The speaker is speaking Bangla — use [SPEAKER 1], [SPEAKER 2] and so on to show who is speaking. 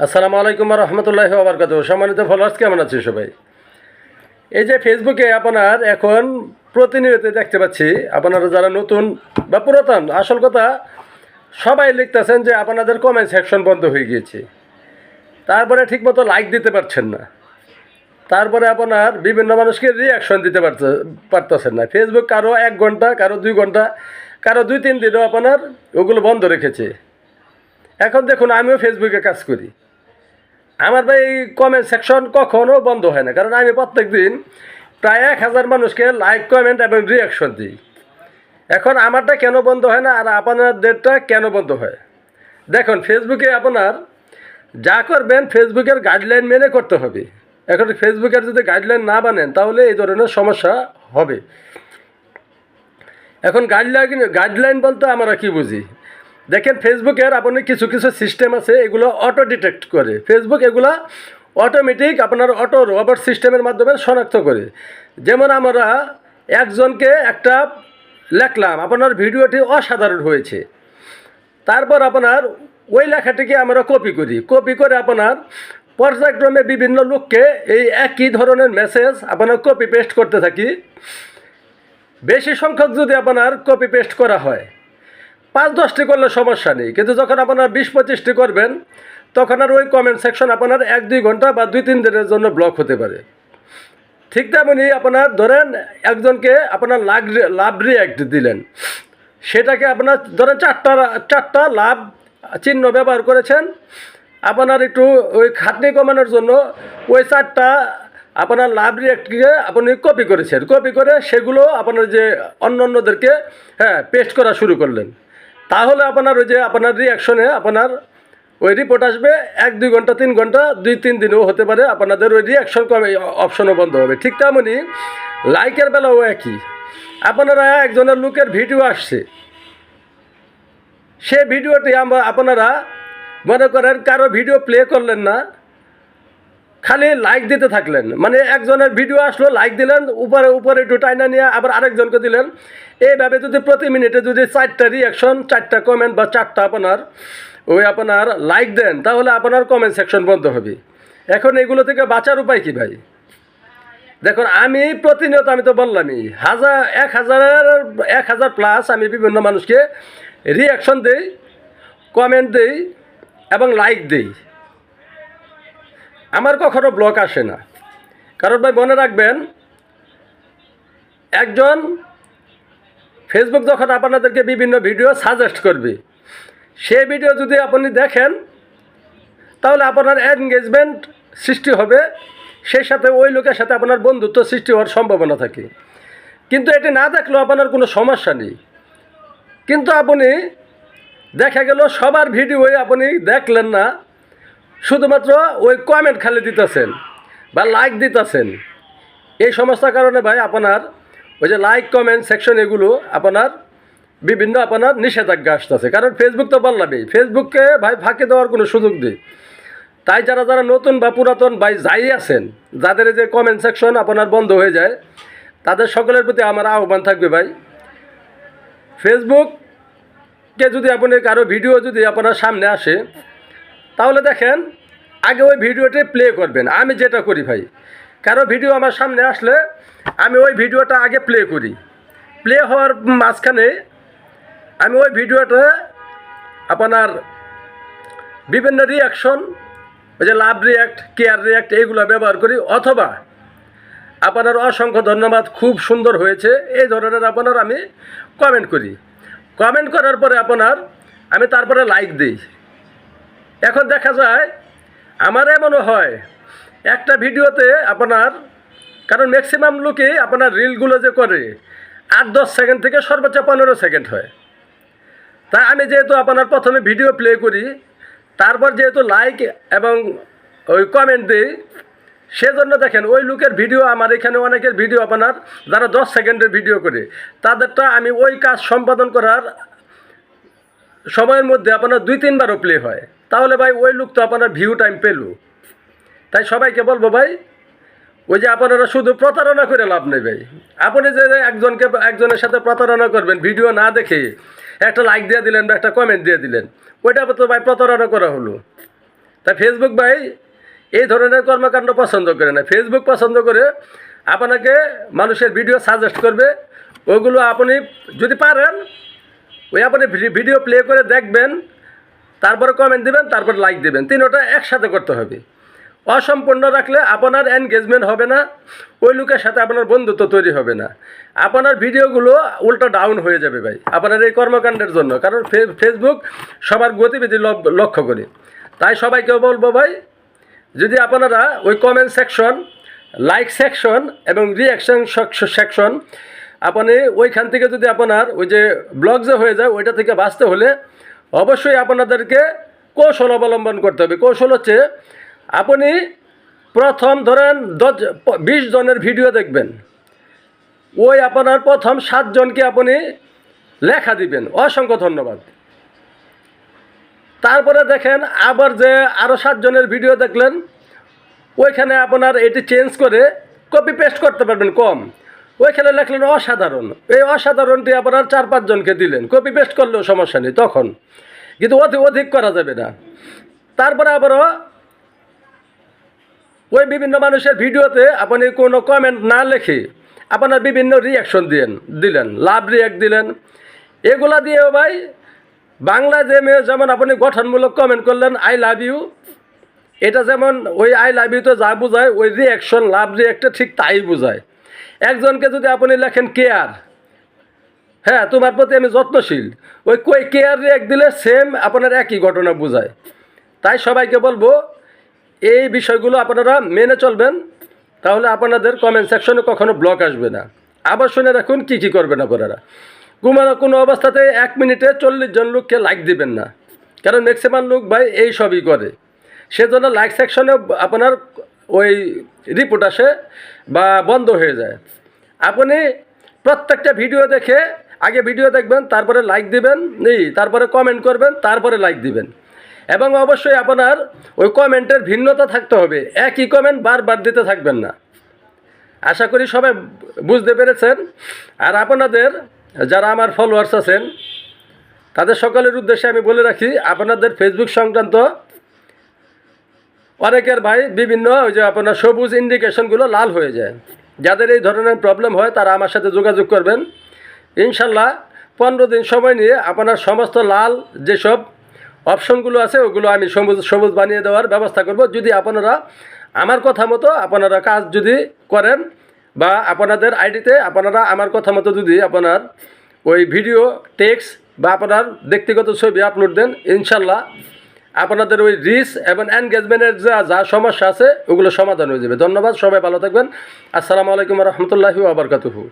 [SPEAKER 1] আসসালামু আলাইকুম রহমতুল্লাহ আবরকাত সম্মানিত ফলোয়ার্স কেমন আছে সবাই? এই যে ফেসবুকে আপনার এখন প্রতিনিয়ত দেখতে পাচ্ছি, আপনারা যারা নতুন বা পুরাতন, আসল কথা, সবাই লিখতেছেন যে আপনাদের কমেন্ট সেকশন বন্ধ হয়ে গিয়েছে। তারপরে ঠিকমতো লাইক দিতে পারছেন না। তারপরে আপনার বিভিন্ন মানুষকে রিয়াকশন দিতে পারতে, পারতেছেন না। ফেসবুক কারও এক ঘণ্টা, কারও দুই ঘণ্টা, কারও দুই তিন দিনও আপনার ওগুলো বন্ধ রেখেছে। এখন দেখুন, আমিও ফেসবুকে কাজ করি। আমার ভাই কমেন্ট সেকশন কখনো বন্ধ হয় না, কারণ আমি প্রত্যেক দিন প্রায় এক হাজার মানুষকে লাইক কমেন্ট এবং রিয়াকশন দিই। এখন আমারটা কেন বন্ধ হয় না আর আপনাদেরটা কেন বন্ধ হয়? দেখুন ফেসবুকে আপনার যা করবেন ফেসবুকের গাইডলাইন মেনে করতে হবে। এখন ফেসবুকের যদি গাইডলাইন না বানেন, তাহলে এই ধরনের সমস্যা হবে। এখন গাইডলাইন গাইডলাইন বলতে আমরা কি বুঝি? দেখেন ফেসবুকের আপনি কিছু কিছু সিস্টেম আছে, এগুলো অটো ডিটেক্ট করে। ফেসবুক এগুলো অটোমেটিক আপনার অটো রোবট সিস্টেমের মাধ্যমে শনাক্ত করে। যেমন আমরা একজনকে একটা লেখলাম, আপনার ভিডিওটি অসাধারণ হয়েছে। তারপর আপনার ওই লেখাটিকে আমরা কপি করি। কপি করে আপনার পর্যায়ক্রমে বিভিন্ন লোককে এই একই ধরনের মেসেজ আপনার কপি পেস্ট করতে থাকি। বেশি সংখ্যক যদি আপনার কপি পেস্ট করা হয় পাঁচ দশটি করলে সমস্যা নেই। কিন্তু যখন আপনার বিশ পঁচিশটি করবেন, তখন আর ওই কমেন্ট সেকশন আপনার এক দুই ঘণ্টা বা দুই তিন দিনের জন্য ব্লক হতে পারে। ঠিক তেমনি আপনার ধরেন একজনকে আপনার লাভ লাভ রিয়াক্ট দিলেন। সেটাকে আপনার ধরেন চারটা চারটা লাভ চিহ্ন ব্যবহার করেছেন। আপনার একটু ওই খাটনি কমানোর জন্য ওই চারটা আপনার লাভ রিয়াক্টকে আপনি কপি করেছেন। কপি করে সেগুলো আপনার যে অন্য অন্যদেরকে হ্যাঁ পেস্ট করা শুরু করলেন। তাহলে আপনার ওই যে আপনার রিয়াকশনে আপনার ওই রিপোর্ট আসবে, এক, দুই ঘণ্টা, তিন ঘণ্টা, দুই, তিন দিনও হতে পারে, আপনাদের ওই রিয়াকশন কমে অপশনও বন্ধ হবে। ঠিক তেমনই লাইকের বেলাও একই। আপনারা একজনের লোকের ভিডিও আসছে। সে ভিডিওটি আমরা, আপনারা মনে করেন কারও ভিডিও প্লে করলেন না খালি লাইক দিতে থাকলেন। মানে একজনের ভিডিও আসলো লাইক দিলেন, উপরে উপরে একটু টাইনা নিয়ে আবার আরেকজনকে দিলেন। এইভাবে যদি প্রতি মিনিটে যদি চারটা রিয়াকশন চারটা কমেন্ট বা চারটা আপনার, ওই আপনার লাইক দেন, তাহলে আপনার কমেন্ট সেকশন বন্ধ হবে। এখন এগুলো থেকে বাঁচার উপায় কী ভাই? দেখুন, আমি প্রতিনিয়ত, আমি তো বললামই, হাজার, এক হাজারের, এক হাজার প্লাস আমি বিভিন্ন মানুষকে রিয়াকশন দেই কমেন্ট দেই এবং লাইক দেই। আমার কখনো ব্লক আসে না। কারণ ভাই মনে রাখবেন, একজন ফেসবুক যখন আপনাদেরকে বিভিন্ন ভিডিও সাজেস্ট করবে, সেই ভিডিও যদি আপনি দেখেন, তাহলে আপনার এনগেজমেন্ট সৃষ্টি হবে, সেই সাথে ওই লোকের সাথে আপনার বন্ধুত্ব সৃষ্টি হওয়ার সম্ভাবনা থাকে। কিন্তু এটি না দেখলেও আপনার কোনো সমস্যা নেই। কিন্তু আপনি দেখা গেল সবার ভিডিওই আপনি দেখলেন না শুধুমাত্র ওই কমেন্ট খালি দিতেছেন বা লাইক দিতেছেন। এই সমস্ত কারণে ভাই আপনার ওই যে লাইক কমেন্ট সেকশন এগুলো আপনার বিভিন্ন আপনার নিষেধাজ্ঞা আসতেছে। কারণ ফেসবুক তো বললামই ফেসবুককে ভাই ফাঁকি দেওয়ার কোনো সুযোগ নেই। তাই যারা যারা নতুন বা পুরাতন ভাই যাই আছেন, যাদের যে কমেন্ট সেকশন আপনার বন্ধ হয়ে যায়, তাদের সকলের প্রতি আমার আহ্বান থাকবে ভাই। ফেসবুককে যদি আপনি কারও ভিডিও যদি আপনার সামনে আসে তাহলে দেখেন, আগে ওই ভিডিওটি প্লে করবেন। আমি যেটা করি ভাই, কারও ভিডিও আমার সামনে আসলে আমি ওই ভিডিওটা আগে প্লে করি। প্লে হওয়ার মাঝখানে আমি ওই ভিডিওটা আপনার বিভিন্ন রিয়াকশন ওই যে লাভ রিয়াক্ট কেয়ার রিয়াক্ট এইগুলো ব্যবহার করি। অথবা আপনার অসংখ্য ধন্যবাদ, খুব সুন্দর হয়েছে। এই ধরনের আপনার আমি কমেন্ট করি। কমেন্ট করার পরে আপনার আমি তারপরে লাইক দিই। এখন দেখা যায়, আমার এমনও হয়, একটা ভিডিওতে আপনার, কারণ ম্যাক্সিমাম লোকই আপনার রিলগুলো যে করে, আট দশ সেকেন্ড থেকে সর্বোচ্চ পনেরো সেকেন্ড হয়। তাই আমি যেহেতু আপনার প্রথমে ভিডিও প্লে করি, তারপর যেহেতু লাইক এবং ওই কমেন্ট দিই, সেজন্য দেখেন ওই লোকের ভিডিও আমার এখানে অনেকের ভিডিও আপনার যারা দশ সেকেন্ডের ভিডিও করে, তাদেরটা আমি ওই কাজ সম্পাদন করার, সময়ের মধ্যে আপনার দুই তিনবারও প্লে হয়। তাহলে ভাই ওই লোক তো আপনার ভিউ টাইম পেল। তাই সবাইকে বলব ভাই, ওই যে আপনারা শুধু প্রতারণা করে লাভ নেই ভাই। আপনি যে একজনকে, একজনের সাথে প্রতারণা করবেন ভিডিও না দেখে একটা লাইক দিয়ে দিলেন বা একটা কমেন্ট দিয়ে দিলেন, ওইটা তো ভাই প্রতারণা করা হলো। তাই ফেসবুক ভাই এই ধরনের কর্মকাণ্ড পছন্দ করে না। ফেসবুক পছন্দ করে আপনাকে মানুষের ভিডিও সাজেস্ট করবে, ওগুলো আপনি যদি পারেন, ওই আপনি ভিডিও প্লে করে দেখবেন তারপরে কমেন্ট দিবেন, তারপর লাইক দিবেন। তিনোটা একসাথে করতে হবে। অসম্পূর্ণ রাখলে আপনার এনগেজমেন্ট হবে না, ওই লোকের সাথে আপনার বন্ধুত্ব তৈরি হবে না। আপনার ভিডিওগুলো উল্টো ডাউন হয়ে যাবে ভাই, আপনার এই কর্মকাণ্ডের জন্য। কারণ ফেসবুক সবার গতিবিধি লক্ষ্য করে। তাই সবাইকে বলব ভাই, যদি আপনারা ওই কমেন্ট সেকশন লাইক সেকশন এবং রিয়াকশন সেকশন আপনি ওইখান থেকে যদি আপনার ওই যে ব্লগ যে হয়ে যায়, ওইটা থেকে বাঁচতে হলে অবশ্যই আপনাদেরকে কৌশল অবলম্বন করতে হবে। কৌশল হচ্ছে আপনি প্রথম ধরেন দশ বিশ জনের ভিডিও দেখবেন। ওই আপনার প্রথম সাতজনকে আপনি লেখা দিবেন। অসংখ্য ধন্যবাদ। তারপরে দেখেন আবার যে আরও সাতজনের ভিডিও দেখলেন, ওইখানে আপনার এটি চেঞ্জ করে কপি পেস্ট করতে পারবেন কম। ওইখানে লেখলেন অসাধারণ। এই অসাধারণটি আপনার চার পাঁচজনকে দিলেন। কপি পেস্ট করলেও সমস্যা নেই তখন। কিন্তু অধিক অধিক করা যাবে না। তারপরে আবারও ওই বিভিন্ন মানুষের ভিডিওতে আপনি কোনো কমেন্ট না লিখে আপনার বিভিন্ন রিয়াকশন দিলেন দিলেন। লাভ রিয়াক্ট দিলেন। এগুলা দিয়েও ভাই, বাংলা যে মেয়ে যেমন আপনি গঠনমূলক কমেন্ট করলেন আই লাভ ইউ এটা যেমন ওই আই লাভ ইউতে যা বোঝায়, ওই রিয়াকশন লাভ রিয়াক্টে ঠিক তাই বোঝায়। একজনকে যদি আপনি লেখেন কেয়ার হ্যাঁ তোমার প্রতি আমি যত্নশীল। ওই কই কেয়ার রিয়াক্ট দিলে সেম আপনার একই ঘটনা বোঝায়। তাই সবাইকে বলব, এই বিষয়গুলো আপনারা মেনে চলবেন, তাহলে আপনাদের কমেন্ট সেকশনে কখনো ব্লক আসবে না। আবার শুনে রাখুন কী কী করবেন আপনারা। কোনো কোনো অবস্থাতে এক মিনিটে চল্লিশ জন লোককে লাইক দিবেন না। কারণ ম্যাক্সিমাম লোক ভাই এই সবই করে। সেজন্য লাইক সেকশনে আপনার ওই রিপোর্ট আসে বা বন্ধ হয়ে যায়। আপনি প্রত্যেকটা ভিডিও দেখে আগে ভিডিও দেখবেন, তারপরে লাইক দিবেন নেই তারপরে কমেন্ট করবেন, তারপরে লাইক দিবেন। এবং অবশ্যই আপনার ওই কমেন্টের ভিন্নতা থাকতে হবে। একই কমেন্ট বারবার দিতে থাকবেন না। আশা করি সবাই বুঝতে পেরেছেন। আর আপনাদের যারা আমার ফলোয়ার্স আছেন, তাদের সকলের উদ্দেশ্যে আমি বলে রাখি, আপনাদের ফেসবুক সংক্রান্ত অনেকের ভাই বিভিন্ন ওই যে আপনার সবুজ ইন্ডিকেশনগুলো লাল হয়ে যায়। যাদের এই ধরনের প্রবলেম হয়, তারা আমার সাথে যোগাযোগ করবেন। ইনশাল্লাহ পনেরো দিন সময় নিয়ে আপনার সমস্ত লাল যেসব অপশনগুলো আছে, ওগুলো আমি সবুজ সবুজ বানিয়ে দেওয়ার ব্যবস্থা করব। যদি আপনারা আমার কথা মতো আপনারা কাজ যদি করেন বা আপনাদের আইডিতে আপনারা আমার কথা মতো যদি আপনার ওই ভিডিও টেক্সট বা আপনার ব্যক্তিগত ছবি আপলোড দেন, ইনশাল্লাহ আপনাদের ওই রিস এবং এনগেজমেন্টের যা যা সমস্যা আছে, ওগুলো সমাধান হয়ে যাবে। ধন্যবাদ, সবাই ভালো থাকবেন। আসসালামু আলাইকুম রহমতুল্লাহি আবরকাতুহু